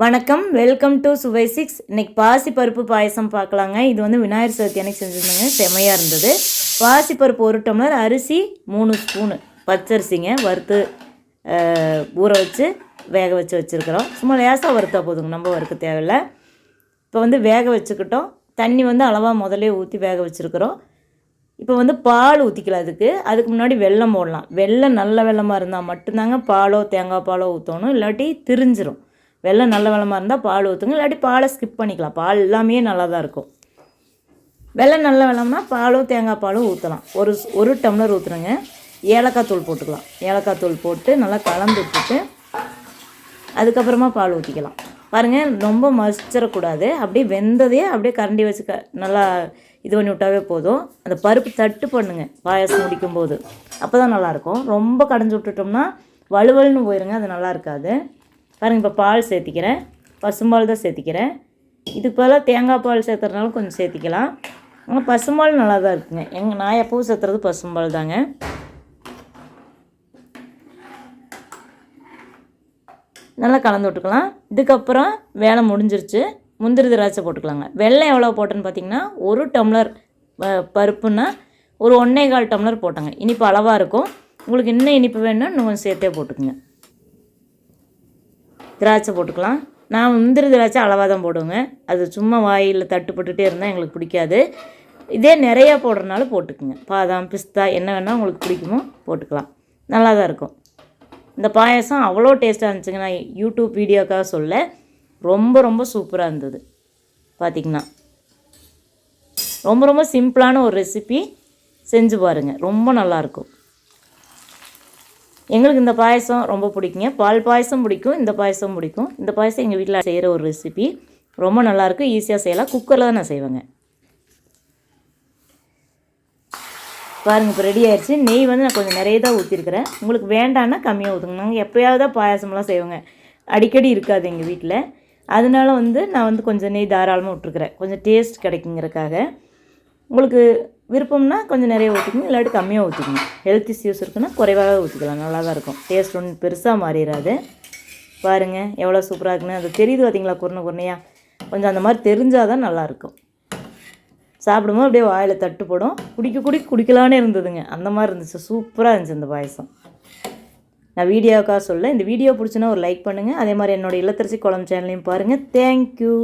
வணக்கம் welcome to சுவை six இன்னைக்கு பாசி பருப்பு பாயசம் பார்க்கலாங்க. இது வந்து விநாயகர் சதுர்த்தி அன்னைக்கு செஞ்சுருந்தாங்க. செமையாக இருந்தது. பாசி பருப்பு ஒரு டம்ளர் அரிசி மூணு ஸ்பூனு. பச்சரிசிங்க வறுத்து ஊற வச்சு வேக வச்சு வச்சுருக்குறோம். சும்மா லேசாக வறுத்தா போதுங்க. நம்ம வறுக்க தேவையில்ல. இப்போ வந்து வேக வச்சுக்கிட்டோம். தண்ணி வந்து அளவாக முதலே ஊற்றி வேக வச்சுருக்குறோம். இப்போ வந்து பால் ஊற்றிக்கலாம் அதுக்கு. அதுக்கு முன்னாடி வெல்லம் போடலாம். வெள்ளம் நல்ல வெள்ளமாக இருந்தால் மட்டும்தாங்க பாலோ தேங்காய் பாலோ ஊற்றணும் இல்லாட்டி திரிஞ்சிரும். வெள்ளம் நல்ல வெள்ளமாக இருந்தால் பால் ஊற்றுங்க இல்லாட்டி பாலை ஸ்கிப் பண்ணிக்கலாம். பால் எல்லாமே நல்லா தான் இருக்கும். வெள்ளம் நல்ல வெள்ளம்னா பாலும் தேங்காய் பாலும் ஊற்றலாம் ஒரு ஒரு டம்ளர் ஊற்றுறங்க ஏலக்காய் தூள் போட்டுக்கலாம். ஏலக்காய் தூள் போட்டு நல்லா கலந்து விட்டுட்டு அதுக்கப்புறமா பால் ஊற்றிக்கலாம் பாருங்கள் ரொம்ப மசிச்சிடக்கூடாது. அப்படியே வெந்ததையே அப்படியே கரண்டி வச்சு க நல்லா இது பண்ணி விட்டாவே போதும். அந்த பருப்பு தட்டு பண்ணுங்க பாயாசம் குடிக்கும்போது அப்போ தான் நல்லாயிருக்கும் ரொம்ப கடைஞ்சி விட்டுட்டோம்னா வலுவல்னு போயிருங்க அது நல்லா இருக்காது. பாருங்கள் இப்போ பால் சேர்த்திக்கிறேன். பசும்பால் தான் சேர்த்திக்கிறேன். இதுக்கு பதிலாக தேங்காய் பால் சேர்த்துறதுனால கொஞ்சம் சேர்த்திக்கலாம். ஆனால் பசும்பால் நல்லா தான் இருக்குங்க. எங்கள் நான் எப்பவும் சேர்த்துறது பசும்பால் தாங்க. நல்லா கலந்து விட்டுக்கலாம். இதுக்கப்புறம் வேலை முடிஞ்சிருச்சு. முந்திரி திராட்சை போட்டுக்கலாங்க. வெள்ளம் எவ்வளோ போட்டேன்னு பார்த்தீங்கன்னா ஒரு டம்ளர் ப- பருப்புன்னா ஒரு ஒன்றே கால் டம்ளர் போட்டாங்க. இனிப்பு அளவாக இருக்கும். உங்களுக்கு இன்னும் இனிப்பு வேணும்னா இன்னும் கொஞ்சம் சேர்த்தே போட்டுக்குங்க. திராட்சை போட்டுக்கலாம். நான் முந்திரி திராட்சை அளவாக தான் போடுவேங்க. அது சும்மா வாயில் தட்டுப்பட்டுகிட்டே இருந்தால் எங்களுக்கு பிடிக்காது. இதே நிறையா போடுறதுனால போட்டுக்குங்க. பாதாம் பிஸ்தா என்ன வேணால் உங்களுக்கு பிடிக்குமோ போட்டுக்கலாம். நல்லா தான் இருக்கும். இந்த பாயாசம் அவ்வளோ டேஸ்ட்டாக இருந்துச்சுங்க. நான் யூடியூப் வீடியோக்காக சொல்ல. ரொம்ப ரொம்ப சூப்பராக இருந்தது. பார்த்திங்கன்னா ரொம்ப ரொம்ப சிம்பிளான ஒரு ரெசிபி. செஞ்சு பாருங்கள் ரொம்ப நல்லாயிருக்கும் எங்களுக்கு இந்த பாயசம் ரொம்ப பிடிக்குங்க. பால் பாயசம் பிடிக்கும் இந்த பாயசம் பிடிக்கும். இந்த பாயசம் எங்கள் வீட்டில் செய்கிற ஒரு ரெசிபி ரொம்ப நல்லாயிருக்கும் ஈஸியாக செய்யலாம். குக்கரில் தான் நான் செய்வேங்க. பாருங்கள் இப்போ ரெடி ஆயிடுச்சு. நெய் வந்து நான் கொஞ்சம் நிறைய தான் ஊற்றிருக்கிறேன் உங்களுக்கு வேண்டான்னா கம்மியாக ஊற்றுங்க நாங்கள் எப்போயாவது தான் பாயாசம்லாம் செய்வோங்க. அடிக்கடி இருக்காது எங்கள் வீட்டில் அதனால வந்து நான் வந்து கொஞ்சம் நெய் தாராளமாக விட்ருக்குறேன் கொஞ்சம் டேஸ்ட் கிடைக்குங்கிறக்காக உங்களுக்கு விருப்பம்னா கொஞ்சம் நிறைய ஊற்றிக்கணும் இல்லாட்டி கம்மியாக ஊற்றிக்கணும் ஹெல்த் இஷ்யூஸ் இருக்குன்னா குறைவாக ஊற்றிக்கலாம் நல்லா தான் இருக்கும். டேஸ்ட் ஒன்றும் பெருசாக மாறிடாது பாருங்கள் எவ்வளோ சூப்பராக இருக்குன்னு. அது தெரியுது பார்த்தீங்களா குருணை குருணையாக கொஞ்சம் அந்த மாதிரி தெரிஞ்சால் தான் நல்லாயிருக்கும். சாப்பிடும்போது அப்படியே வாயில் தட்டு போடும். குடிக்க குடிக்க குடிக்கலானே இருந்ததுங்க. அந்த மாதிரி இருந்துச்சு. சூப்பராக இருந்துச்சு இந்த பாயசம். நான் வீடியோக்காக சொல்ல இந்த வீடியோ பிடிச்சுன்னா ஒரு லைக் பண்ணுங்கள் அதே மாதிரி என்னோட இல்லத்தரசி குழம்பு சேனலையும் பாருங்கள் தேங்க்யூ